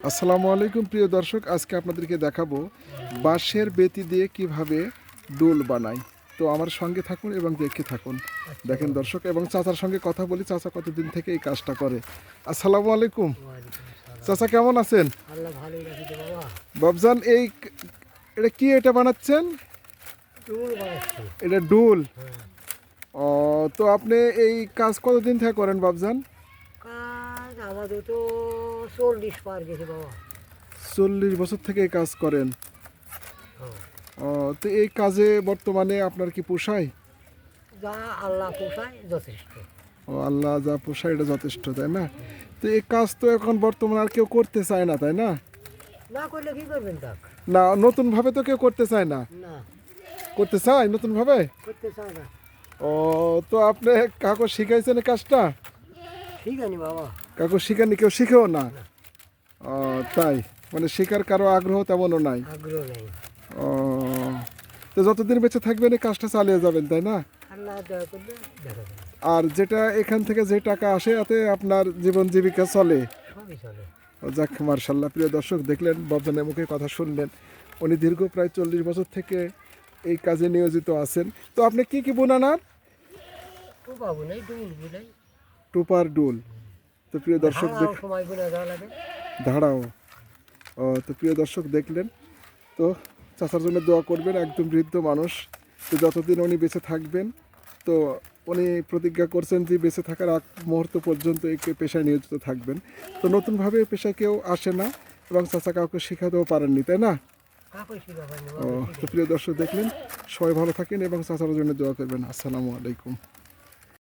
আসসালামু আলাইকুম প্রিয় দর্শক। আজকে আপনাদেরকে দেখাবো বাঁশের বেতি দিয়ে কীভাবে ডোল বানাই তো আমার সঙ্গে থাকুন এবং দেখে থাকুন। দেখেন দর্শক এবং চাচার সঙ্গে কথা বলি। চাচা কতদিন থেকে এই কাজটা করে? আসসালামু আলাইকুম। চাচা কেমন আছেন? বাবজান এই এটা কি এটা বানাচ্ছেন? এটা ডোল। হ্যাঁ। ও তো আপনি এই কাজ কতদিন থেকে করেন বাবজান? আমাদের তো চল্লিশ পার গেছে বাবা। চল্লিশ বছর থেকে এই কাজ করেন? হ্যাঁ। তো এই কাজে বর্তমানে আপনার কি পোষায়? যা আল্লাহ পোষায় যথেষ্ট। ও আল্লাহ যা পোষায় এটা যথেষ্ট তাই না? তো এই কাজ তো এখন বর্তমানে আর কেউ করতে চায় না তাই না? না করলে কি করবেন না নতুন ভাবে তো কেউ করতে চায় না? না। করতে চায় নতুন ভাবে করতে চায় না। ও তো আপনি কাকু শিখাইছেন কাজটা? ঠিক আছে বাবা। কাকু শিখানি কেউ শিখেও না? ও তাই। মানে শেখার কারও আগ্রহ তেমনও নাই। আগ্রহ নেই। ও তো যতদিন বেঁচে থাকবেন এই কাজটা চালিয়ে যাবেন তাই না? আর যেটা এখান থেকে যে টাকা আসে এতে আপনার জীবন জীবিকা চলে। যাক মার্শাল্লাহ প্রিয় দর্শক দেখলেন ববজানের মুখে কথা শুনলেন। উনি দীর্ঘ প্রায় চল্লিশ বছর থেকে এই কাজে নিয়োজিত আছেন। তো আপনি কি কি বোনান আর তো বাবু নেই ডুল বুঝাই টুপার ডুল। তো প্রিয় দর্শক ধারাও ও তো প্রিয় দর্শক দেখলেন। তো চাচার জন্য দোয়া করবেন একদম বৃদ্ধ মানুষ। তো যতদিন উনি বেঁচে থাকবেন তো উনি প্রতিজ্ঞা করছেন যে বেঁচে থাকার আগ মুহূর্ত পর্যন্ত এই পেশায় নিয়োজিত থাকবেন। তো নতুনভাবে এই পেশায় কেউ আসে না এবং চাচা কাউকে শেখাতেও পারেননি তাই না? ও তো প্রিয় দর্শক দেখলেন সবাই ভালো থাকেন এবং চাচার জন্য দোয়া করবেন। আসসালামু আলাইকুম।